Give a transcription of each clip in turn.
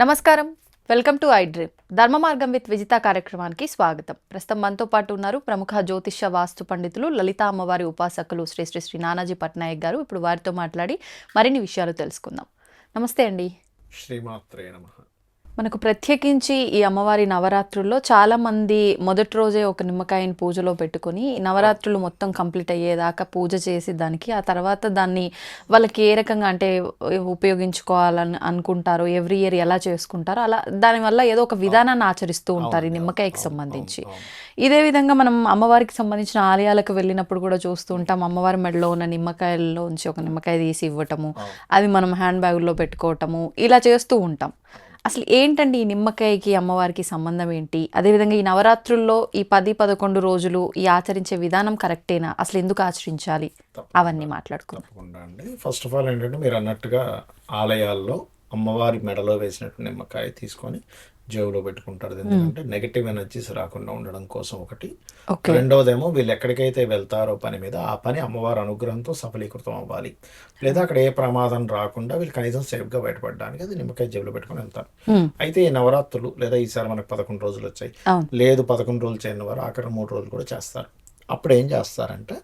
నమస్కారం. Welcome to I dream ధర్మ మార్గం విత్ విజిత కార్యక్రమానికి స్వాగతం. ప్రస్తుతం మనతో పాటు ఉన్నారు ప్రముఖ జ్యోతిష వాస్తు పండితులు లలితా అమ్మవారి ఉపాసకులు శ్రీ శ్రీ శ్రీ నానాజీ పట్నాయక్ గారు. ఇప్పుడు వారితో మాట్లాడి మరిన్ని విషయాలు తెలుసుకుందాం. నమస్తే అండి. శ్రీమాత్రే నమః. మనకు ప్రత్యేకించి ఈ అమ్మవారి నవరాత్రుల్లో చాలా మంది మొదటి రోజే ఒక నిమ్మకాయని పూజలో పెట్టుకొని నవరాత్రులు మొత్తం కంప్లీట్ అయ్యేదాకా పూజ చేసి దానికి ఆ తర్వాత దాన్ని వాళ్ళకి ఏ రకంగా అంటే ఉపయోగించుకోవాలని అనుకుంటారో ఎవ్రీ ఇయర్ ఎలా చేసుకుంటారో అలా దానివల్ల ఏదో ఒక విధానాన్ని ఆచరిస్తూ ఉంటారు ఈ నిమ్మకాయకి సంబంధించి. ఇదే విధంగా మనం అమ్మవారికి సంబంధించిన ఆలయాలకు వెళ్ళినప్పుడు కూడా చూస్తూ ఉంటాం అమ్మవారి మెడలో ఉన్న నిమ్మకాయల్లోంచి ఒక నిమ్మకాయ తీసి ఇవ్వటము అది మనం హ్యాండ్ బ్యాగుల్లో పెట్టుకోవటము ఇలా చేస్తూ ఉంటాం. అసలు ఏంటండి ఈ నిమ్మకాయకి అమ్మవారికి సంబంధం ఏంటి? అదేవిధంగా ఈ నవరాత్రుల్లో ఈ పది పదకొండు రోజులు ఈ ఆచరించే విధానం కరెక్టేనా? అసలు ఎందుకు ఆచరించాలి? అవన్నీ మాట్లాడుకుందాం. అండి. ఫస్ట్ ఆఫ్ ఆల్ ఏంటంటే మీరు అన్నట్టుగా ఆలయాల్లో అమ్మవారి మెడలో వేసినట్టు నిమ్మకాయ తీసుకొని జేబులో పెట్టుకుంటారు. ఎందుకంటే నెగటివ్ ఎనర్జీస్ రాకుండా ఉండడం కోసం ఒకటి. రెండవదేమో వీళ్ళు ఎక్కడికైతే వెళ్తారో పని మీద ఆ పని అమ్మవారి అనుగ్రహంతో సఫలీకృతం అవ్వాలి. లేదా అక్కడ ఏ ప్రమాదం రాకుండా వీళ్ళు కనీసం సేఫ్గా బయటపడడానికి అది నిమ్మకాయ జేబులో పెట్టుకొని వెళ్తారు. అయితే ఈ నవరాత్రులు లేదా ఈసారి మనకు పదకొండు రోజులు వచ్చాయి. లేదు పదకొండు రోజులు చేయని వారు ఆఖరి మూడు రోజులు కూడా చేస్తారు. అప్పుడు ఏం చేస్తారంటే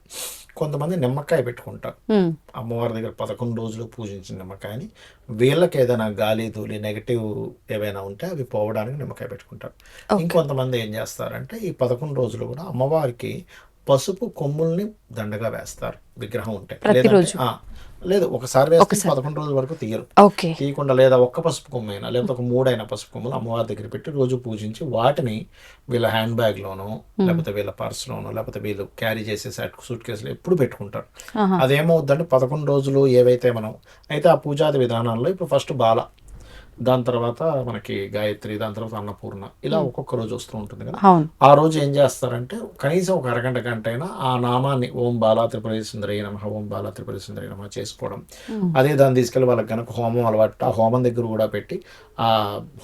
కొంతమంది నిమ్మకాయ పెట్టుకుంటారు. మ్మ్. అమ్మవారి దగ్గర పదకొండు రోజులు పూజించిన నిమ్మకాయని వీళ్ళకి ఏదైనా గాలి ధూళి నెగిటివ్ ఏవైనా ఉంటే అవి పోవడానికి నిమ్మకాయ పెట్టుకుంటారు. ఇంకొంతమంది ఏం చేస్తారంటే ఈ పదకొండు రోజులు కూడా అమ్మవారికి పసుపు కొమ్ముల్ని దండగా వేస్తారు విగ్రహం ఉంటే? లేదంటే- లేదు ఒకసారి వేస్తే పదకొండు రోజుల వరకు తీయరు. తీయకుండా లేదా ఒక్క పసుపు కొమ్మైనా లేకపోతే ఒక మూడైన పసుపు కొమ్మలు అమ్మవారి దగ్గర పెట్టి రోజు పూజించి వాటిని వీళ్ళ హ్యాండ్ బ్యాగ్లోనో లేకపోతే వీళ్ళ పర్స్లోనో లేకపోతే వీళ్ళు క్యారీ చేసే సెట్ సూట్ కేసులో ఎప్పుడు పెట్టుకుంటారు. అదేమవుద్దంటే పదకొండు రోజులు ఏవైతే మనం అయితే ఆ పూజాది విధానాల్లో ఇప్పుడు ఫస్ట్ బాల. దాని తర్వాత మనకి గాయత్రి దాని తర్వాత అన్నపూర్ణ ఇలా ఒక్కొక్క రోజు వస్తూ ఉంటుంది కదా. ఆ రోజు ఏం చేస్తారంటే కనీసం ఒక అరగంట గంట అయినా ఆ నామాన్ని ఓం బాలా త్రిపుర సుందరయ్య నమ ఓం బాలా త్రిపుర సుందరయ్య నమ చేసుకోవడం. అదే దాన్ని తీసుకెళ్ళి వాళ్ళకి కనుక హోమం అలవాటు ఆ హోమం దగ్గర కూడా పెట్టి ఆ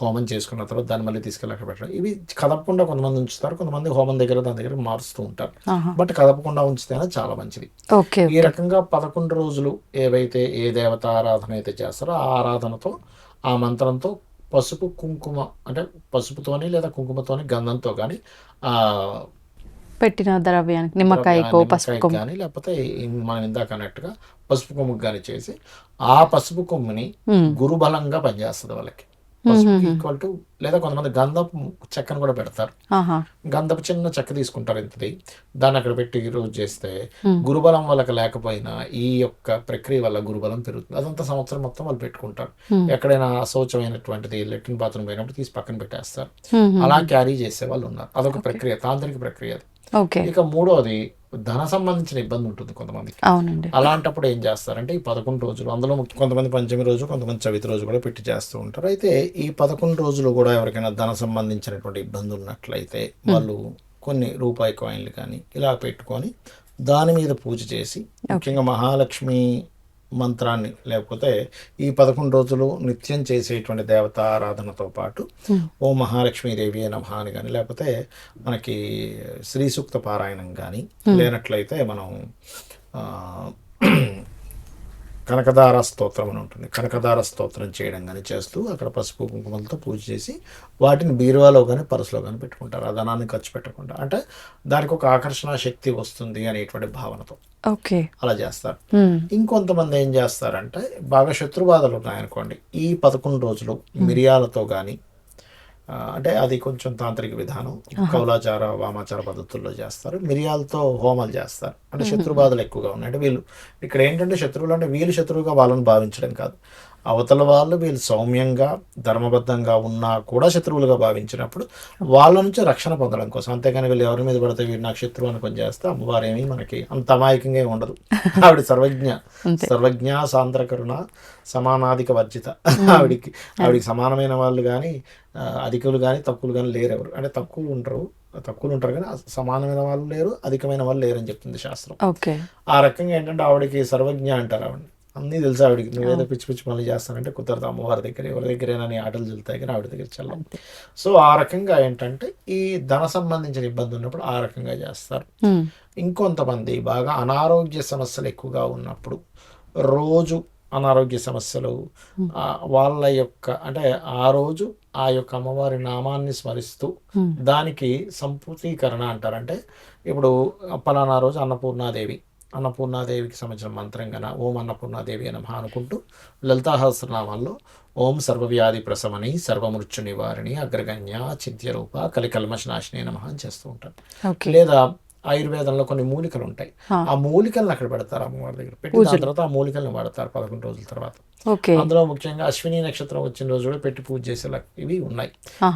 హోమం చేసుకున్న తర్వాత దాన్ని మళ్ళీ తీసుకెళ్ళి అక్కడ పెట్టడం. ఇవి కదపకుండా కొంతమంది ఉంచుతారు కొంతమంది హోమం దగ్గర దాని దగ్గర మారుస్తూ ఉంటారు. బట్ కదపకుండా ఉంచితేనే చాలా మంచిది. ఓకే ఈ రకంగా పదకొండు రోజులు ఏవైతే ఏ దేవత ఆరాధన అయితే చేస్తారో ఆ ఆరాధనతో ఆ మంత్రంతో పసుపు కుంకుమ అంటే పసుపుతోని లేదా కుంకుమతోని గంధంతో కానీ ఆ పెట్టిన ద్రవ్యానికి పసుపు నిమ్మకాయకి కానీ లేకపోతే మనం ఇందాక అన్నట్టుగా పసుపు కొమ్ముకు కానీ చేసి ఆ పసుపు కొమ్ముని మ్మ్. గురుబలంగా పనిచేస్తుంది వాళ్ళకి పసుపు ఈక్వల్ టు లేదా కొంతమంది గంధపు చెక్కను కూడా పెడతారు. గంధపు చిన్న చెక్క తీసుకుంటారు ఇంతది. దాన్ని అక్కడ పెట్టి రోజు చేస్తే గురుబలం వాళ్ళకి లేకపోయినా ఈ యొక్క ప్రక్రియ వల్ల గురుబలం పెరుగుతుంది. అదంతా సంవత్సరం మొత్తం వాళ్ళు పెట్టుకుంటారు. ఎక్కడైనా అశౌచమైనటువంటిది లెట్రిన్ బాత్రూమ్ పోయినప్పుడు తీసి పక్కన పెట్టేస్తారు. అలా క్యారీ చేసే వాళ్ళు ఉన్నారు. అదొక ప్రక్రియ తాంత్రిక ప్రక్రియ ఇక మూడోది ధన సంబంధించిన ఇబ్బంది ఉంటుంది కొంతమందికి. అవునండి. అలాంటప్పుడు ఏం చేస్తారంటే ఈ పదకొండు రోజులు అందులో కొంతమంది పంచమి రోజు కొంతమంది చవితి రోజు కూడా పెట్టి చేస్తూ ఉంటారు. అయితే ఈ పదకొండు రోజులు కూడా ఎవరికైనా ధన సంబంధించినటువంటి ఇబ్బంది ఉన్నట్లయితే వాళ్ళు కొన్ని రూపాయి కాయిన్లు కానీ ఇలా పెట్టుకొని దాని మీద పూజ చేసి ముఖ్యంగా మహాలక్ష్మి మంత్రాన్ని లేకపోతే ఈ పదకొండు రోజులు నిత్యం చేసేటువంటి దేవత ఆరాధనతో పాటు ఓ మహాలక్ష్మీదేవి నమః అని కానీ లేకపోతే మనకి శ్రీ సూక్త పారాయణం కానీ లేనట్లయితే మనం కనకదార స్తోత్రం అని ఉంటుంది. కనకదార స్తోత్రం చేయడం కానీ చేస్తూ అక్కడ పసుపు కుంకుమలతో పూజ చేసి వాటిని బీరువాలో కానీ పరసులో కానీ పెట్టుకుంటారు. ఆ ధనాన్ని ఖర్చు పెట్టకుండా. అంటే దానికి ఒక ఆకర్షణ శక్తి వస్తుంది అనేటువంటి భావనతో. ఓకే. అలా చేస్తారు. ఇంకొంతమంది ఏం చేస్తారంటే బాగా శత్రుబాధలు ఉన్నాయనుకోండి. ఈ పదకొండు రోజులు మిరియాలతో కానీ అంటే అది కొంచెం తాంత్రిక విధానం. కౌలాచార వామాచార పద్ధతుల్లో చేస్తారు. మిరియాలతో హోమాలు చేస్తారు. అంటే శత్రుబాధలు ఎక్కువగా ఉన్నాయి. అంటే వీళ్ళు ఇక్కడ ఏంటంటే శత్రువులు అంటే వీళ్ళు శత్రువుగా వాళ్ళని భావించడం కాదు. అవతల వాళ్ళు వీళ్ళు సౌమ్యంగా ధర్మబద్ధంగా ఉన్నా కూడా శత్రువులుగా భావించినప్పుడు వాళ్ళ నుంచి రక్షణ పొందడం కోసం. అంతేగాని వీళ్ళు ఎవరి మీద పడితే వీళ్ళు నాకు శత్రువు అనుకొని చేస్తే అమ్మవారేమీ మనకి అంత అమాయకంగా ఉండదు. ఆవిడ సర్వజ్ఞ సర్వజ్ఞ సాంద్రకరుణ సమానాధిక వర్జిత. ఆవిడికి ఆవిడికి సమానమైన వాళ్ళు కానీ అధికులు కానీ తక్కువలు కానీ లేరు ఎవరు అంటే తక్కువలు ఉంటారు తక్కువలు ఉంటారు కానీ సమానమైన వాళ్ళు లేరు అధికమైన వాళ్ళు లేరు అని చెప్తుంది శాస్త్రం. ఆ రకంగా ఏంటంటే ఆవిడకి సర్వజ్ఞ అంటారు ఆవిడ అన్నీ తెలుసు ఆవిడకి? నువ్వేదో పిచ్చి పిచ్చి పనులు చేస్తానంటే కుదరదు అమ్మవారి దగ్గర ఎవరి దగ్గరైనా నీ ఆటలు చెల్తాయి కానీ ఆవిడ దగ్గర చల్లం సో ఆ రకంగా ఏంటంటే ఈ ధన సంబంధించిన ఇబ్బంది ఉన్నప్పుడు ఆ రకంగా చేస్తారు. ఇంకొంతమంది బాగా అనారోగ్య సమస్యలు ఎక్కువగా ఉన్నప్పుడు రోజు అనారోగ్య సమస్యలు వాళ్ళ యొక్క అంటే ఆ రోజు ఆ యొక్క అమ్మవారి నామాన్ని స్మరిస్తూ. దానికి సంపూర్తీకరణ అంటారంటే ఇప్పుడు పలానా రోజు అన్నపూర్ణాదేవి అన్నపూర్ణాదేవికి సంబంధించిన మంత్రం గన ఓం అన్నపూర్ణాదేవి నమః అనుకుంటూ లలితాహస్రనామాల్లో ఓం సర్వవ్యాధి ప్రసమని సర్వమృత్యు నివారిణి అగ్రగణ్య చింత్యరూప కలికల్మశనాశిని నమః అని చేస్తూ ఉంటారు. ఓకే. లేదా ఆయుర్వేదంలో కొన్ని మూలికలు ఉంటాయి ఆ. మూలికలను అక్కడ పెడతారు అమ్మవారి దగ్గర. పెట్టి దాని తర్వాత ఆ మూలికలను వాడతారు పదకొండు రోజుల తర్వాత. అందులో ముఖ్యంగా అశ్విని నక్షత్రం వచ్చిన రోజు కూడా పెట్టి పూజ చేసేలా ఇవి ఉన్నాయి.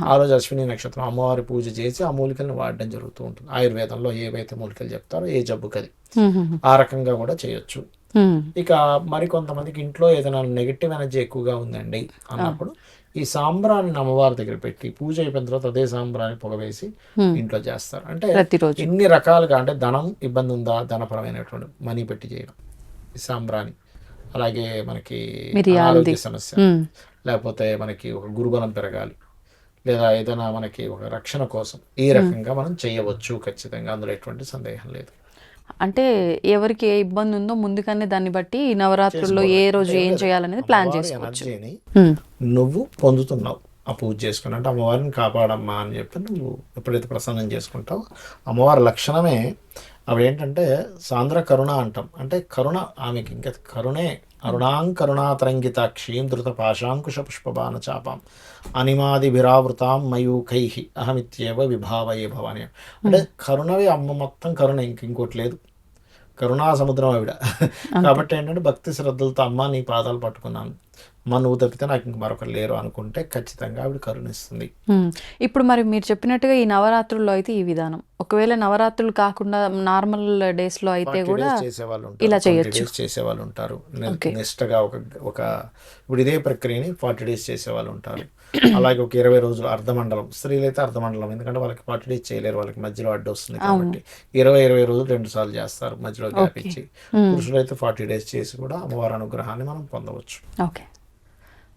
ఆ రోజు అశ్విని నక్షత్రం అమ్మవారి పూజ చేసి ఆ మూలికలను వాడడం జరుగుతూ ఉంటుంది. ఆయుర్వేదంలో ఏవైతే మూలికలు చెప్తారో ఏ జబ్బుకి అది హ్మ్, హ్మ్, ఆ రకంగా కూడా చేయొచ్చు. ఇక మరి కొంతమందికి ఇంట్లో ఏదైనా నెగిటివ్ ఎనర్జీ ఎక్కువగా ఉందండి అన్నప్పుడు ఈ సాంబ్రాన్ని అమ్మవారి దగ్గర పెట్టి పూజ అయిపోయిన తర్వాత అదే సాంబ్రాన్ని పొగవేసి. ఇంట్లో చేస్తారు. అంటే ఇన్ని రకాలుగా అంటే ధనం ఇబ్బంది ఉందా? ధనపరమైనటువంటి మనీ పెట్టి చేయడం. ఈ సాంబ్రాణి అలాగే మనకి. ఆరోగ్య సమస్య. లేకపోతే మనకి ఒక గురుబలం పెరగాలి. లేదా ఏదైనా మనకి ఒక రక్షణ కోసం ఈ రకంగా మనం చేయవచ్చు ఖచ్చితంగా. అందులో ఎటువంటి సందేహం లేదు. అంటే ఎవరికి ఏ ఇబ్బంది ఉందో ముందుగానే దాన్ని బట్టి నవరాత్రుల్లో ఏ రోజు ఏం చేయాలనేది ప్లాన్ చేసుకోవచ్చు. నువ్వు పొందుతున్నావు. ఆ పూజ చేసుకుని అంటే అమ్మవారిని కాపాడమ్మా అని చెప్పి నువ్వు ఎప్పుడైతే ప్రసన్నం చేసుకుంటావో అమ్మవారి లక్షణమే అవి ఏంటంటే సాంద్ర కరుణ అంటాం. అంటే కరుణ ఆమెకి ఇంకా కరుణే అరుణాం కరుణాతరంగితాక్షీం పాశాంకుశ పుష్పబాణ చాపాం అనిమాదిభిరావృతాం మయూకై అహమిత్యేవ విభావయే భవాని. అంటే కరుణవే అమ్మ మొత్తం కరుణ ఇంక ఇంకోటి లేదు. కరుణా సముద్రం ఆవిడ కాబట్టి ఏంటంటే భక్తి శ్రద్ధలతో అమ్మ నీ పాదాలు పట్టుకున్నాను. అమ్మ నువ్వు తప్పితే నాకు ఇంక మరొకరు లేరు అనుకుంటే ఖచ్చితంగా ఆవిడ కరుణిస్తుంది. ఇప్పుడు మరి మీరు చెప్పినట్టుగా ఈ నవరాత్రుల్లో అయితే ఈ విధానం. ఒకవేళ నవరాత్రులు కాకుండా నార్మల్ డేస్లో అయితే కూడా చేసేవాళ్ళు ఇలా చేయొచ్చు. చేసేవాళ్ళు ఉంటారు. ని- Okay. నిష్టగా ఒక ఒక ఇప్పుడు ఇదే ప్రక్రియని ఫార్టీ డేస్ చేసేవాళ్ళు ఉంటారు. అలాగే ఒక ఇరవై రోజులు అర్ధమండలం స్త్రీలు అయితే అర్ధమండలం. ఎందుకంటే వాళ్ళకి ఫార్టీ డేస్ చేయలేరు. వాళ్ళకి మధ్యలో అడ్డు వస్తుంది కాబట్టి ఇరవై ఇరవై రోజులు రెండు సార్లు చేస్తారు మధ్యలో గ్యాప్ ఇచ్చి. పురుషులు అయితే ఫార్టీ డేస్ చేసి కూడా అమ్మవారి అనుగ్రహాన్ని మనం పొందవచ్చు. ఓకే.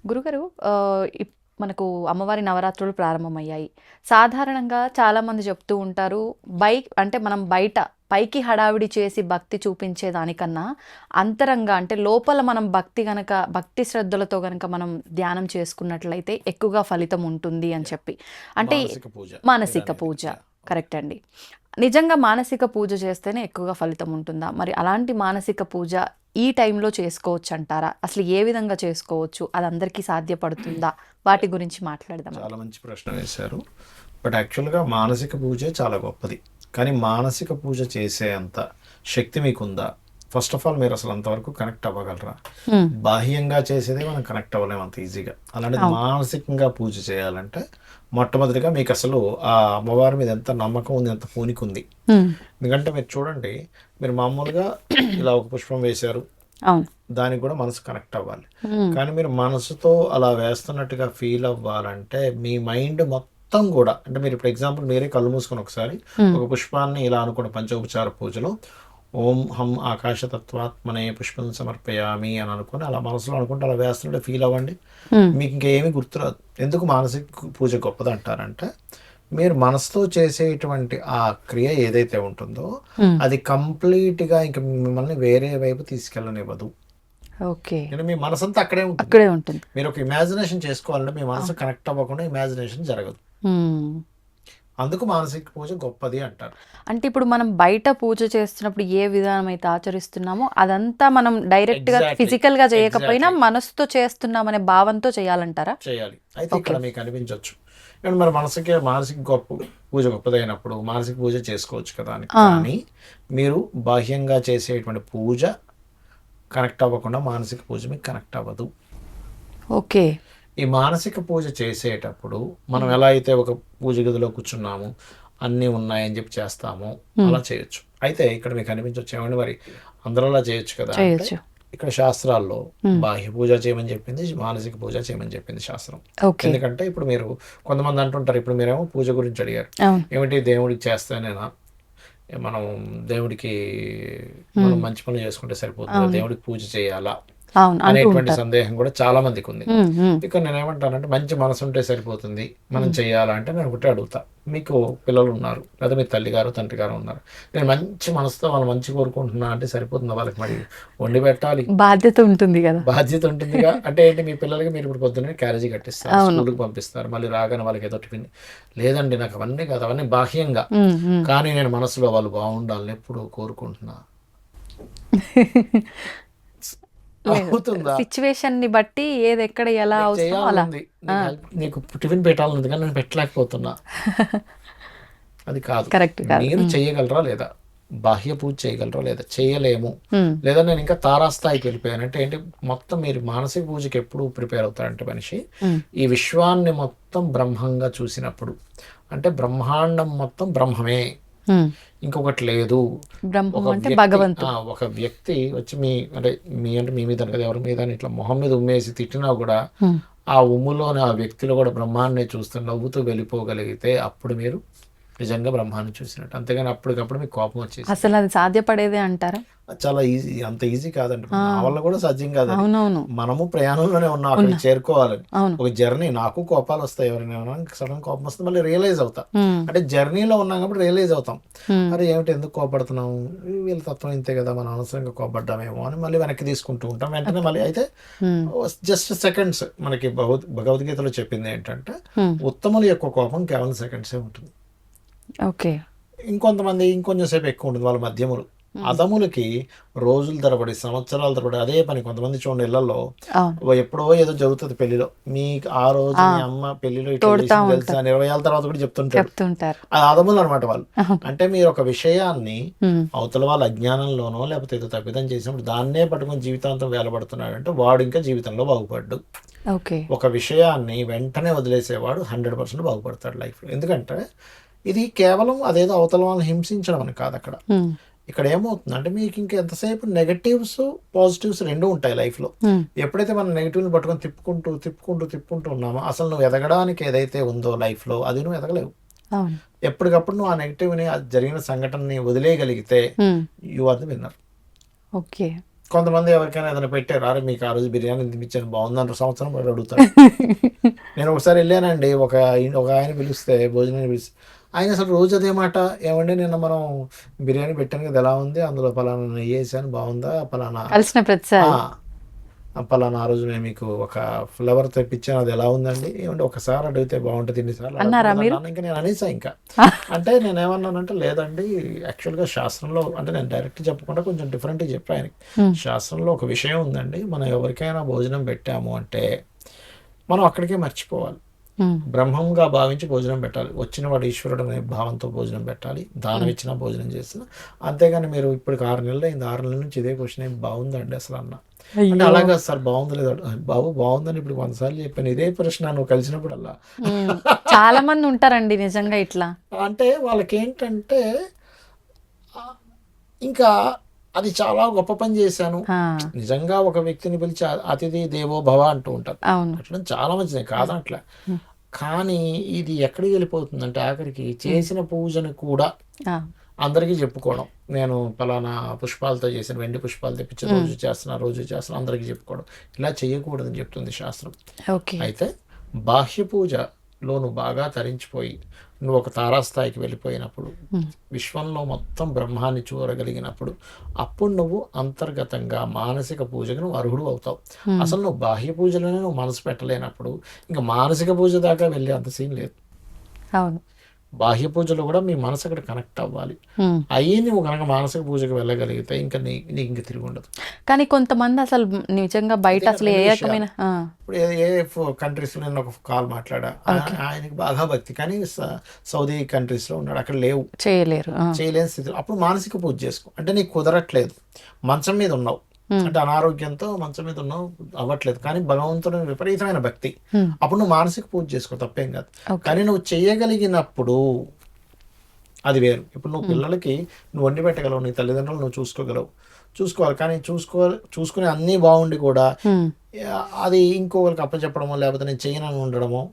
గురుగారు మనకు అమ్మవారి నవరాత్రులు ప్రారంభమయ్యాయి. సాధారణంగా చాలా మంది చెప్తూ ఉంటారు బైక్ అంటే మనం బయట పైకి హడావిడి చేసి భక్తి చూపించే దానికన్నా అంతరంగా అంటే లోపల మనం భక్తి గనక భక్తి శ్రద్ధలతో గనక మనం ధ్యానం చేసుకున్నట్లయితే ఎక్కువగా ఫలితం ఉంటుంది అని చెప్పి. అంటే మానసిక పూజ. కరెక్ట్ అండి. నిజంగా మానసిక పూజ చేస్తేనే ఎక్కువగా ఫలితం ఉంటుందా? మరి అలాంటి మానసిక పూజ ఈ టైంలో చేసుకోవచ్చు అంటారా అసలు ఏ విధంగా చేసుకోవచ్చు? అది అందరికీ సాధ్యపడుతుందా? వాటి గురించి మాట్లాడదాం చాలా మంచి ప్రశ్న వేశారు. బట్ యాక్చువల్గా మానసిక పూజ చాలా గొప్పది. కానీ మానసిక పూజ చేసే అంత శక్తి మీకుందా? ఫస్ట్ ఆఫ్ ఆల్ మీరు అసలు అంతవరకు కనెక్ట్ అవ్వగలరా? హ్మ్. బాహ్యంగా చేసేదే మనం కనెక్ట్ అవ్వలేము అంత ఈజీగా అలాంటిది మానసికంగా పూజ చేయాలంటే మొట్టమొదటిగా మీకు అసలు ఆ అమ్మవారి మీద ఎంత నమ్మకం ఉంది ఎంత పూనిక ఉంది హ్మ్. ఎందుకంటే మీరు చూడండి మీరు మామూలుగా ఇలా ఒక పుష్పం వేశారు. దానికి కూడా మనసు కనెక్ట్ అవ్వాలి. హ్మ్. కానీ మీరు మనసుతో అలా వేస్తున్నట్టుగా ఫీల్ అవ్వాలంటే మీ మైండ్ మొత్తం కూడా అంటే మీరు ఇప్పుడు ఎగ్జాంపుల్ మీరే కళ్ళు మూసుకొని ఒకసారి ఒక పుష్పాన్ని ఇలా అనుకోండి పంచోపచార పూజలో. ఓం హం ఆకాశతత్వాత్మనే పుష్పం సమర్పయామి అని అనుకుని అలా మనసులో అనుకుంటే అలా వేస్తుంటే ఫీల్ అవ్వండి. మీకు ఇంకేమీ గుర్తురాదు. ఎందుకు మానసిక పూజ గొప్పది అంటారంటే మీరు మనసుతో చేసేటువంటి ఆ క్రియ ఏదైతే ఉంటుందో. అది కంప్లీట్గా ఇంక మిమ్మల్ని వేరే వైపు తీసుకెళ్ళనివ్వదు. ఓకే. మీ మనసంతా అక్కడే ఉంటుంది. అక్కడే ఉంటుంది. మీరు ఒక ఇమాజినేషన్ చేసుకోవాలంటే మీ మనసు కనెక్ట్ అవ్వకుండా ఇమాజినేషన్ జరగదు. అందుకు మానసిక పూజ గొప్పది అంటారు. అంటే ఇప్పుడు మనం బయట పూజ చేస్తున్నప్పుడు ఏ విధానం అయితే ఆచరిస్తున్నామో అదంతా మనం డైరెక్ట్గా. ఫిజికల్గా చేయకపోయినా. మనసుతో చేస్తున్నామనే భావంతో చేయాలంటారా? చేయాలి. అయితే ఇక్కడ మీకు అనిపించవచ్చు కానీ మరి మనసుకి మానసిక గొప్ప పూజ గొప్పదైనప్పుడు మానసిక పూజ చేసుకోవచ్చు కదా అని. కానీ మీరు బాహ్యంగా చేసేటువంటి పూజ కనెక్ట్ అవ్వకుండా మానసిక పూజ మీకు కనెక్ట్ అవ్వదు. ఓకే. ఈ మానసిక పూజ చేసేటప్పుడు మనం ఎలా అయితే ఒక పూజ గదిలో కూర్చున్నాము అన్నీ ఉన్నాయని చెప్పి చేస్తాము అలా చేయొచ్చు. అయితే ఇక్కడ మీకు అనిపించవచ్చు ఏమండి మరి అందరూ అలా చేయొచ్చు కదా ఇక్కడ శాస్త్రాల్లో బాహ్య పూజ చేయమని చెప్పింది మానసిక పూజ చేయమని చెప్పింది శాస్త్రం. ఎందుకంటే ఇప్పుడు మీరు కొంతమంది అంటుంటారు ఇప్పుడు మీరేమో పూజ గురించి అడిగారు. ఏమిటి దేవుడికి చేస్తేనేనా? మనం దేవుడికి మనం మంచి పనులు చేసుకుంటే సరిపోతుంది? దేవుడికి పూజ చేయాలా? అనేటువంటి సందేహం కూడా చాలా మందికి ఉంది ఉమ్, ఉమ్, ఇక నేను ఏమంటానంటే మంచి మనసు ఉంటే సరిపోతుంది. మనం చేయాలంటే నేను ఒకటే అడుగుతా. మీకు పిల్లలు ఉన్నారు లేదా మీ తల్లి గారు తండ్రి గారు ఉన్నారు. నేను మంచి మనసుతో వాళ్ళు మంచి కోరుకుంటున్నా అంటే సరిపోతుంది వాళ్ళకి? మరి వండి పెట్టాలి. బాధ్యత ఉంటుంది కదా. బాధ్యత ఉంటుందిగా. అంటే ఏంటి? మీ పిల్లలకి మీరు ఇప్పుడు పొద్దున్నే క్యారేజీ కట్టిస్తారు స్కూల్కి పంపిస్తారు. మళ్ళీ రాగానే వాళ్ళకి ఏదో టిఫిన్. లేదండి నాకు అవన్నీ కాదు అవన్నీ బాహ్యంగా. కానీ నేను మనసులో వాళ్ళు బాగుండాలని ఎప్పుడు కోరుకుంటున్నా. అవుతుందా? సిచ్యువేషన్ని బట్టి ఏది ఎక్కడ ఎలా నీకు అవసరం అలా. నీకు టిఫిన్ పెట్టాలనుంది కానీ నేను పెట్టలేకపోతున్నా. అది కాదు. కరెక్ట్ మీరు చేయగలరా లేదా? బాహ్య పూజ చేయగలరా లేదా? చేయలేము. లేదా నేను ఇంకా తారాస్థాయికి వెళ్ళిపోయాను. అంటే ఏంటి? మొత్తం మీరు మానసిక పూజకి ఎప్పుడు ప్రిపేర్ అవుతారంటే మనిషి ఈ విశ్వాన్ని మొత్తం బ్రహ్మంగా చూసినప్పుడు. అంటే బ్రహ్మాండం మొత్తం బ్రహ్మమే. ఇంకొకటి లేదు. ఒక అంటే వ్యక్తి- వచ్చి మీ అంటే మీ అంటే మీ మీద కదా ఎవరి మీద ఇట్లా మొహం మీద ఉమ్మేసి తిట్టినా కూడా ఆ ఉమ్ములోని ఆ వ్యక్తిలో కూడా బ్రహ్మాన్ని చూస్తూ నవ్వుతూ వెళ్ళిపోగలిగితే అప్పుడు మీరు నిజంగా బ్రహ్మాన్ని చూసినట్టు. అంతేగాని అప్పటికప్పుడు మీకు కోపం వచ్చేసి అసలు అది సాధ్యపడేదే అంటారా? చాలా ఈజీ అంత ఈజీ కాదండి. నా వల్ల కూడా సాధ్యం కాదు మనము ప్రయాణంలోనే ఉన్నాం అక్కడికి చేరుకోవాలని. ఒక జర్నీ నాకు కోపాలు వస్తాయి ఎవరైనా సడన్ కోపం వస్తే మళ్ళీ రియలైజ్ అవుతా. అంటే జర్నీలో ఉన్నాం కాబట్టి రియలైజ్ అవుతాం. అరే ఏమిటి ఎందుకు కోపడుతున్నాం వీళ్ళ తత్వం ఇంతే కదా మనం అనవసరంగా కోపడ్డామేమో అని మళ్ళీ వెనక్కి తీసుకుంటూ ఉంటాం. వెంటనే మళ్ళీ అయితే జస్ట్ సెకండ్స్ మనకి భగవద్ భగవద్గీతలో చెప్పింది ఏంటంటే ఉత్తముల యొక్క కోపం కేవలం సెకండ్సే ఉంటుంది. ఓకే. ఇంకొంతమంది ఇంకొంచెం సేపు ఎక్కువ ఉంటుంది వాళ్ళ మధ్యములు. అదములకి రోజుల తరబడి సంవత్సరాల తరబడి అదే పని కొంతమంది చూడండి ఇళ్ళలో ఎప్పుడో ఏదో జరుగుతుంది పెళ్ళిలో మీకు ఆ రోజు మీ అమ్మ పెళ్ళిలో తెలుసా ఇరవై ఏళ్ళ తర్వాత కూడా చెప్తుంటారు. అది అదములు అనమాట వాళ్ళు. అంటే మీరు ఒక విషయాన్ని అవతల వాళ్ళ అజ్ఞానంలోనో లేకపోతే ఏదో తప్పిదం చేసినప్పుడు దాన్నే పట్టుకొని జీవితాంతం వేలబడుతున్నాడు అంటే వాడు ఇంకా జీవితంలో బాగుపడ్డు. ఒక విషయాన్ని వెంటనే వదిలేసేవాడు హండ్రెడ్ పర్సెంట్ బాగుపడతాడు లైఫ్లో. ఎందుకంటే ఇది కేవలం అదేదో అవతల వాళ్ళని హింసించడం అని కాదు అక్కడ. ఇక్కడ ఏమవుతుంది అంటే మీకు ఇంకా ఎంతసేపు నెగటివ్స్ పాజిటివ్స్ రెండు ఉంటాయి లైఫ్లో ఎప్పుడైతే మనం నెగిటివ్ని పట్టుకొని తిప్పుకుంటూ తిప్పుకుంటూ తిప్పుకుంటూ ఉన్నామో అసలు నువ్వు ఎదగడానికి ఏదైతే ఉందో లైఫ్లో అది నువ్వు ఎదగలేవు. ఎప్పటికప్పుడు నువ్వు ఆ నెగిటివ్ని జరిగిన సంఘటనని వదిలేయగలిగితే you are the winner okay. కొంతమంది ఎవరికైనా ఏదైనా పెట్టారు అరే మీకు ఆ రోజు బిర్యానీ తినిపించాను బాగుందని సంవత్సరం పాటు అడుగుతారు. నేను ఒకసారి వెళ్ళానండి ఒక ఒక ఆయన పిలిస్తే భోజనాన్ని పిలిస్తే ఆయన అసలు రోజు అదే మాట ఏమండి నిన్న మనం బిర్యానీ పెట్టాను కదా ఎలా ఉంది? అందులో పలానా నెయ్యి వేసాను బాగుందా? పలానా కలిసిన ప్రతిసారి. పలానా ఆ రోజు నేను మీకు ఒక ఫ్లవర్ తెప్పించాను అది ఎలా ఉందండి? ఏమంటే ఒకసారి అడిగితే బాగుంటుంది ఇన్నిసార్లు. ఇంకా నేను అనేసా ఇంకా. అంటే నేను ఏమన్నానంటే లేదండి యాక్చువల్గా శాస్త్రంలో అంటే నేను డైరెక్ట్ చెప్పకుండా కొంచెం డిఫరెంట్గా చెప్పాను ఆయనకి. శాస్త్రంలో ఒక విషయం ఉందండి మనం ఎవరికైనా భోజనం పెట్టాము అంటే మనం అక్కడికే మర్చిపోవాలి. బ్రహ్మంగా భావించి భోజనం పెట్టాలి. వచ్చిన వాడు ఈశ్వరుడు అనే భావంతో భోజనం పెట్టాలి. దానం ఇచ్చినా భోజనం చేసినా. అంతేగాని మీరు ఇప్పటికి ఆరు నెలలు అయింది. ఆరు నెలల నుంచి ఇదే క్వశ్చన్ ఏం బాగుందండి అసలు అన్న. అంటే అలాగా సార్ బాగుంది లేదు బాబు బాగుందని ఇప్పుడు వందసార్లు చెప్పాను. ఇదే ప్రశ్న నువ్వు కలిసినప్పుడల్లా. ఉమ్, చాలా మంది ఉంటారండి నిజంగా ఇట్లా. అంటే వాళ్ళకి ఏంటంటే ఇంకా అది చాలా గొప్ప పని చేశాను. నిజంగా ఒక వ్యక్తిని పిలిచి "అ- అతిథి దేవో భవ అంటూ ఉంటారు. అట్లా చాలా మంచిది కాదనట్లే కానీ ఇది ఎక్కడికి వెళ్ళిపోతుందంటే ఆఖరికి చేసిన పూజను కూడా అందరికీ చెప్పుకోవడం. నేను పలానా పుష్పాలతో చేసిన వెండి పుష్పాలు తెప్పించి రోజు చేస్తున్నా రోజు చేస్తున్నా అందరికీ చెప్పుకోవడం. ఇలా చేయకూడదని చెప్తుంది శాస్త్రం. అయితే బాహ్య పూజలో నువ్వు బాగా తరించిపోయి నువ్వు ఒక తారాస్థాయికి వెళ్ళిపోయినప్పుడు విశ్వంలో మొత్తం బ్రహ్మాన్ని చూడగలిగినప్పుడు అప్పుడు నువ్వు అంతర్గతంగా మానసిక పూజకు నువ్వు అర్హుడు అవుతావు. అసలు నువ్వు బాహ్య పూజలోనే నువ్వు మనసు పెట్టలేనప్పుడు ఇంకా మానసిక పూజ దాకా వెళ్ళే అంత సీన్ లేదు. అవును. బాహ్య పూజలో కూడా మీ మనసు అక్కడ కనెక్ట్ అవ్వాలి. అయ్యి నువ్వు కనుక మానసిక పూజకు వెళ్ళగలిగితే ఇంకా నీ నీకు ఇంక తిరిగి ఉండదు. కానీ కొంతమంది అసలు నిజంగా బయట అసలు ఏ రకమైన ఇప్పుడు ఏ కంట్రీస్లో నేను ఒక కాల్ మాట్లాడా? ఆయనకి బాగా భక్తి. కానీ సౌదీ కంట్రీస్లో ఉన్నాడు. అక్కడ లేవు. చేయలేరు. చేయలేని స్థితిలో. అప్పుడు మానసిక పూజ చేసుకో. అంటే నీకు కుదరట్లేదు. మంచం మీద ఉన్నావు. అంటే అనారోగ్యంతో మంచం మీద ఉన్నావు అవ్వట్లేదు. కానీ భగవంతుని విపరీతమైన భక్తి. Hmm. అప్పుడు నువ్వు మానసిక పూజ చేసుకో తప్పేం కాదు. కానీ నువ్వు చేయగలిగినప్పుడు అది వేరు. ఇప్పుడు నువ్వు పిల్లలకి నువ్వు వండి పెట్టగలవు నీ తల్లిదండ్రులు నువ్వు చూసుకోగలవు. చూసుకోవాలి. కానీ చూసుకో చూసుకునే అన్నీ బాగుండి కూడా అది ఇంకొకరికి అప్పచెప్పడమో లేకపోతే నేను చేయనని ఉండడమో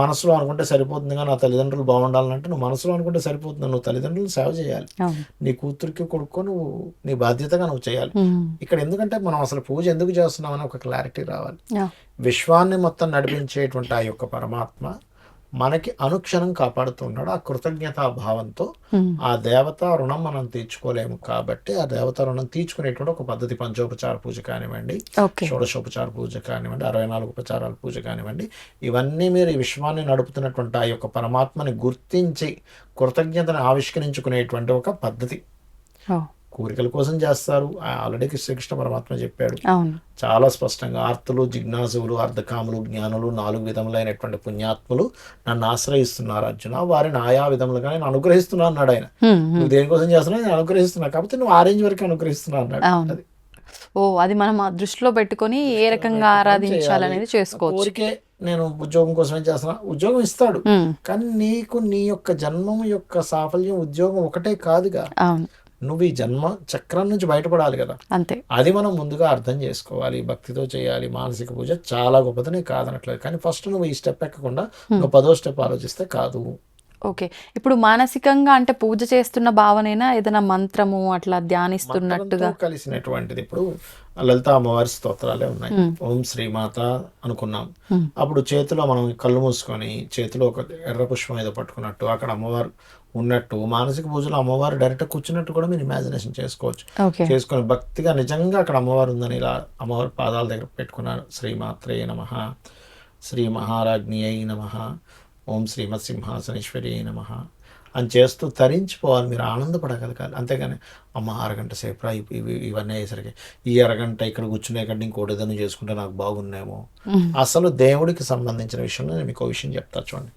మనసులో అనుకుంటే సరిపోతుంది కానీ నా తల్లిదండ్రులు బాగుండాలంటే నువ్వు మనసులో అనుకుంటే సరిపోతుంది. నువ్వు తల్లిదండ్రులు సేవ చేయాలి. నీ కూతురికి కొడుకో నువ్వు నీ బాధ్యతగా నువ్వు చేయాలి. ఇక్కడ ఎందుకంటే మనం అసలు పూజ ఎందుకు చేస్తున్నామని ఒక క్లారిటీ రావాలి. విశ్వాన్ని మొత్తం నడిపించేటువంటి ఆ యొక్క పరమాత్మ మనకి అనుక్షణం కాపాడుతున్నాడు. ఆ కృతజ్ఞతా భావంతో. ఆ దేవతా రుణం మనం తీర్చుకోలేము కాబట్టి ఆ దేవతా రుణం తీర్చుకునేటువంటి ఒక పద్ధతి. పంచోపచార పూజ కానివ్వండి షోడశోపచార పూజ కానివ్వండి అరవై నాలుగు ఉపచారాల పూజ కానివ్వండి ఇవన్నీ మీరు ఈ విశ్వాన్ని నడుపుతున్నటువంటి ఆ యొక్క పరమాత్మని గుర్తించి కృతజ్ఞతను ఆవిష్కరించుకునేటువంటి ఒక పద్ధతి. కోరికల కోసం చేస్తారు. ఆల్రెడీ శ్రీకృష్ణ పరమాత్మ చెప్పాడు. చాలా స్పష్టంగా ఆర్తులు జిజ్ఞాసులు అర్ధకాములు జ్ఞానులు నాలుగు విధములైనటువంటి పుణ్యాత్ములు నన్ను ఆశ్రయిస్తున్నారు అర్జున. వారిని ఆయా విధములుగా నేను అనుగ్రహిస్తున్నా అన్నాడు ఆయన. నువ్వు దేనికోసం చేస్తున్నావు? నేను అనుగ్రహిస్తున్నా. కాబట్టి నువ్వు ఆ రేంజ్ వరకు అనుగ్రహిస్తున్నా అన్నాడు. అది. ఓ అది మనం ఆ దృష్టిలో పెట్టుకొని ఏ రకంగా ఆరాధించాలనేది చేసుకోవచ్చు. కోరికే నేను ఉద్యోగం కోసమే చేస్తున్నా. ఉద్యోగం ఇస్తాడు. కానీ నీకు నీ యొక్క జన్మం యొక్క సాఫల్యం ఉద్యోగం ఒకటే కాదుగా. అవును. నువ్వు ఈ జన్మ చక్రం నుంచి బయటపడాలి కదా. అంతే. అది మనం ముందుగా అర్థం చేసుకోవాలి భక్తితో చేయాలి మానసిక పూజ చాలా గొప్పదని కాదనట్లేదు. కానీ ఫస్ట్ నువ్వు ఈ స్టెప్ ఎక్కకుండా నువ్వు పదో స్టెప్ ఆలోచిస్తే కాదు. ఓకే. ఇప్పుడు మానసికంగా అంటే పూజ చేస్తున్న భావనైనా? ఏదైనా మంత్రము అట్లా ధ్యానిస్తున్నట్టుగా? కలిసినటువంటిది ఇప్పుడు లలిత అమ్మవారి స్తోత్రాలే ఉన్నాయి. ఓం శ్రీమాత అనుకున్నాం. అప్పుడు చేతిలో మనం కళ్ళు మూసుకొని చేతిలో ఒక ఎర్ర పుష్పం ఏదో పట్టుకున్నట్టు అక్కడ అమ్మవారు ఉన్నట్టు మానసిక పూజలో అమ్మవారు డైరెక్ట్ కూర్చున్నట్టు కూడా మీరు ఇమాజినేషన్ చేసుకోవచ్చు. చేసుకొని భక్తిగా నిజంగా అక్కడ అమ్మవారు ఉందని ఇలా అమ్మవారి పాదాల దగ్గర పెట్టుకున్నారు. శ్రీమాత్రే నమ శ్రీ మహారాజ్ఞి అయి నమ ఓం శ్రీమత్ సింహాసనేశ్వరి అయి నమ. అని చేస్తూ తరించిపోవాలి మీరు ఆనందపడగలగాలి. అంతేగాని అమ్మ అరగంట సేపు రా ఇవి- ఇవి ఇవన్నీ అయ్యేసరికి ఈ అరగంట ఇక్కడ కూర్చునే కంటే ఇంకోటి ఏదైనా చేసుకుంటే నాకు బాగున్నేమో అసలు దేవుడికి సంబంధించిన విషయంలో నేను మీకు విషయం చెప్తా చూడండి.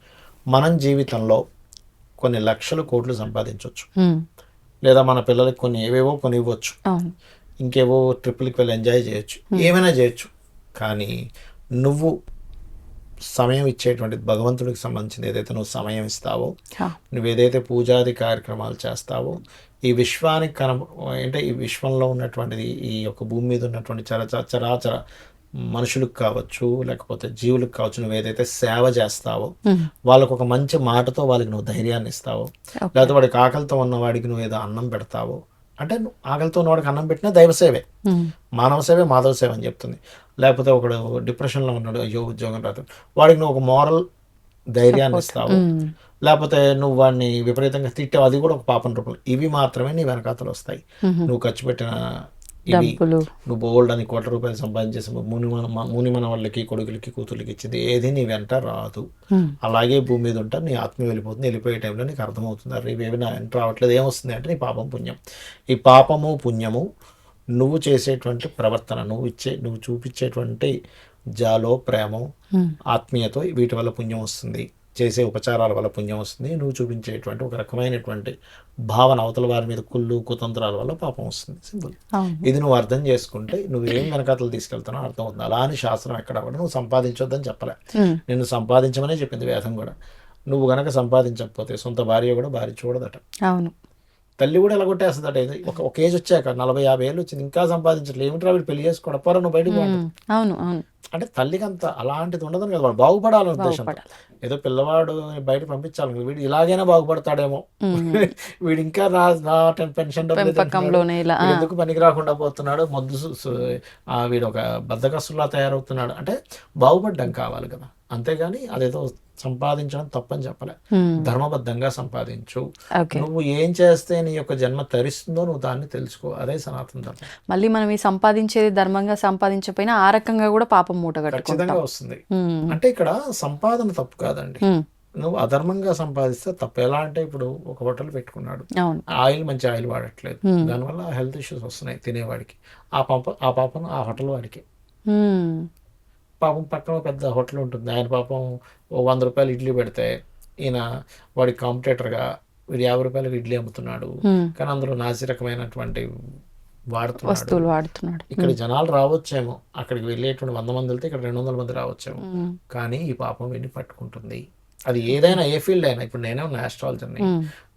మనం జీవితంలో కొన్ని లక్షల కోట్లు సంపాదించవచ్చు లేదా మన పిల్లలకి కొన్ని ఏవేవో కొన్ని ఇవ్వచ్చు ఇంకేవో ట్రిప్పులకి వెళ్ళి ఎంజాయ్ చేయొచ్చు. ఏమైనా చేయొచ్చు. కానీ నువ్వు సమయం ఇచ్చేటువంటి భగవంతుడికి సంబంధించింది ఏదైతే నువ్వు సమయం ఇస్తావో నువ్వు ఏదైతే పూజాది కార్యక్రమాలు చేస్తావో ఈ విశ్వానికి కన అంటే ఈ విశ్వంలో ఉన్నటువంటిది ఈ యొక్క భూమి మీద ఉన్నటువంటి చర చర- చరాచర మనుషులకు కావచ్చు లేకపోతే జీవులకు కావచ్చు నువ్వు ఏదైతే సేవ చేస్తావో వాళ్ళకు ఒక మంచి మాటతో వాళ్ళకి నువ్వు ధైర్యాన్ని ఇస్తావో. లేకపోతే వాడికి ఆకలితో ఉన్న వాడికి నువ్వు ఏదో అన్నం పెడతావో అంటే నువ్వు ఆకలితో ఉన్న వాడికి అన్నం పెట్టినా దైవ సేవే. మానవ సేవే మాధవ సేవ అని చెప్తుంది. లేకపోతే ఒకడు డిప్రెషన్లో ఉన్నాడు అయ్యో ఉద్యోగం రాదు. వాడికి నువ్వు ఒక మోరల్ ధైర్యాన్ని ఇస్తావు. లేకపోతే నువ్వు వాడిని విపరీతంగా తిట్టావు అది కూడా ఒక పాపం రూపంలో. ఇవి మాత్రమే నీ వెనకాతలు వస్తాయి. నువ్వు ఖర్చు పెట్టిన డబ్బులు నువ్వు బోల్డ్ అని కోట్ల రూపాయలు సంపాదించేసి ముని మన ముని మన వాళ్ళకి కొడుకులకి కూతుర్లకి ఇచ్చింది ఏది నీ వెంట రాదు. అలాగే భూమి మీద ఉంటారు నీ ఆత్మ వెళ్ళిపోతుంది వెళ్ళిపోయే టైంలో నీకు అర్థమవుతుంది. అరే ఇవేవి నా వెంట రావట్లేదు ఏమొస్తుంది అంటే నీ పాపం పుణ్యం. ఈ పాపము పుణ్యము నువ్వు చేసేటువంటి ప్రవర్తన నువ్వు ఇచ్చే నువ్వు చూపించేటువంటి జాలో ప్రేమో ఆత్మీయతో వీటి వల్ల పుణ్యం వస్తుంది. చేసే ఉపచారాల వల్ల పుణ్యం వస్తుంది. నువ్వు చూపించేటువంటి ఒక రకమైనటువంటి భావన అవతల వారి మీద కుళ్ళు కుతంత్రాల వల్ల పాపం వస్తుంది. సింపుల్. ఇది నువ్వు అర్థం చేసుకుంటే నువ్వు ఏం వెనకాతలు తీసుకెళ్తానో అర్థం అవుతుంది అలా అని శాస్త్రం ఎక్కడ కూడా నువ్వు సంపాదించొద్దని చెప్పలే. నిన్ను సంపాదించమనే చెప్పింది వేదం కూడా. నువ్వు గనక సంపాదించకపోతే సొంత భార్య కూడా భార్య చూడదట. అవును. తల్లి కూడా ఎలా కొట్టేస్తుందట. ఇది ఒక ఒక ఏజ్ వచ్చాక నలభై యాభై ఏళ్ళు వచ్చింది. ఇంకా సంపాదించట్లేదు ఏమిట్రా వీడు పెళ్ళి చేసుకోవడం? పోరా నువ్వు బయటకు అవును అవును. అంటే తల్లికి అంత అలాంటిది ఉండదని కదా వాడు బాగుపడాలని ఉద్దేశం. ఏదో పిల్లవాడు బయట పంపించాలి వీడు ఇలాగైనా బాగుపడతాడేమో. వీడు ఇంకా నా నా పెన్షన్ ఎందుకు పనికి రాకుండా పోతున్నాడు? మొద్దు వీడు ఒక బద్దకస్తులా తయారవుతున్నాడు. అంటే బాగుపడ్డం కావాలి కదా. అంతేగాని అదేదో సంపాదించడం తప్పని చెప్పలే. ధర్మబద్ధంగా సంపాదించు. నువ్వు ఏం చేస్తే నీ యొక్క జన్మ తరిస్తుందో నువ్వు దాన్ని తెలుసుకో. అదే సనాతన ధర్మం. మళ్ళీ మనం ఈ సంపాదించేది ధర్మంగా సంపాదించకపోయినా ఆ రకంగా కూడా పాపం మూట కట్టుకుంటాం. ఖచ్చితంగా వస్తుంది. ఉమ్, అంటే ఇక్కడ సంపాదన తప్పు కాదండి. ఉమ్, నువ్వు అధర్మంగా సంపాదిస్తే తప్పు. ఎలా అంటే ఇప్పుడు ఒక హోటల్ పెట్టుకున్నాడు. అవును. ఆయిల్ మంచి ఆయిల్ వాడట్లేదు. దానివల్ల హెల్త్ ఇష్యూస్ వస్తున్నాయి తినేవాడికి. ఆ పాప ఆ పాపను ఆ హోటల్ వాడికి. ఉమ్, పాపం పక్కన ఒక పెద్ద హోటల్ ఉంటుంది. ఆయన పాపం ఓ వంద రూపాయలు ఇడ్లీ పెడితే ఈయన వాడి కాంపిటేటర్గా వీడు యాభై రూపాయలకు ఇడ్లీ అమ్ముతున్నాడు. ఉమ్, కానీ అందులో నాసి రకమైనటువంటి వాడుతున్నాడు. వస్తువులు వాడుతున్నాడు. ఇక్కడ జనాలు రావచ్చేమో అక్కడికి వెళ్ళేటువంటి వంద మంది వెళ్తే ఇక్కడ రెండు వందల మంది రావచ్చేమో. కానీ ఈ పాపం వీడిని పట్టుకుంటుంది. అది ఏదైనా ఏ ఫీల్డ్ అయినా ఇప్పుడు నేనే ఉన్న ఆస్ట్రాలజర్ని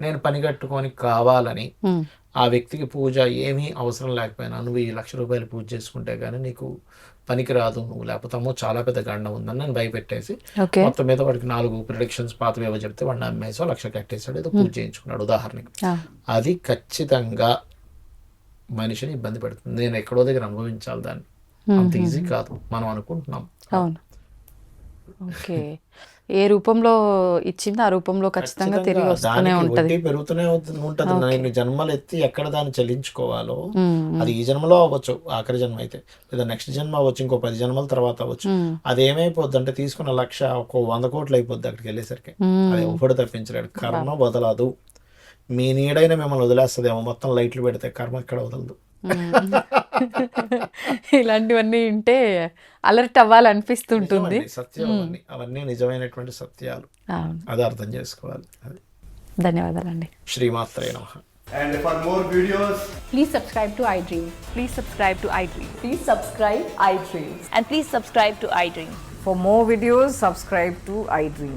నేను పని కట్టుకొని కావాలని ఆ వ్యక్తికి పూజ ఏమీ అవసరం లేకపోయినా నువ్వు ఈ లక్ష రూపాయలు పూజ చేసుకుంటే కానీ నీకు పనికి రాదు నువ్వు లేకపోతే అమ్మో చాలా పెద్ద గండం ఉందని నేను భయపెట్టేసి మొత్తం మీద వాడికి నాలుగు ప్రిడిక్షన్స్ ఏవో చెప్తే వాడిని అమ్మేసో లక్ష కట్టేసాడు ఏదో పూజ చేయించుకున్నాడు. ఉదాహరణకి అది ఖచ్చితంగా మనిషిని ఇబ్బంది పెడుతుంది. నేను ఎక్కడో దగ్గర అనుభవించాలి దాన్ని. అంత ఈజీ కాదు. మనం అనుకుంటున్నాం. అవును. ఓకే. ఏ రూపంలో ఇచ్చింది ఆ రూపంలో ఖచ్చితంగా తిరిగి వస్తూనే ఉంటది. పెరుగుతూనే ఉంటది నేను జన్మలు ఎత్తి ఎక్కడ దాన్ని చెల్లించుకోవాలో అది ఈ జన్మలో అవ్వచ్చు. ఆఖరి జన్మ అయితే. లేదా నెక్స్ట్ జన్మ అవ్వచ్చు. ఇంకో పది జన్మల తర్వాత అవ్వచ్చు. అది ఏమైపోద్ది అంటే తీసుకున్న లక్ష ఒక వంద కోట్లు అయిపోద్ది అక్కడికి వెళ్ళేసరికి. అది ఒకటి తప్పించలేడు. కర్మ వదలదు. మీ నీడైన మిమ్మల్ని వదిలేస్తుందేమో మొత్తం లైట్లు పెడితే కర్మ ఇక్కడ వదలదు. ఇలాంటివన్నీ వింటే అలర్ట్ అవ్వాలనిపిస్తుంటుంది సత్యం అవన్నీ అవన్నీ నిజమైనటువంటి సత్యాలు అది అర్థం చేసుకోవాలి అది ధన్యవాదాలండి శ్రీమాత్రే నమః And for more videos, Please subscribe to iDream. Please subscribe to iDream. Please subscribe iDream. And please subscribe to iDream. For more videos, subscribe to iDream.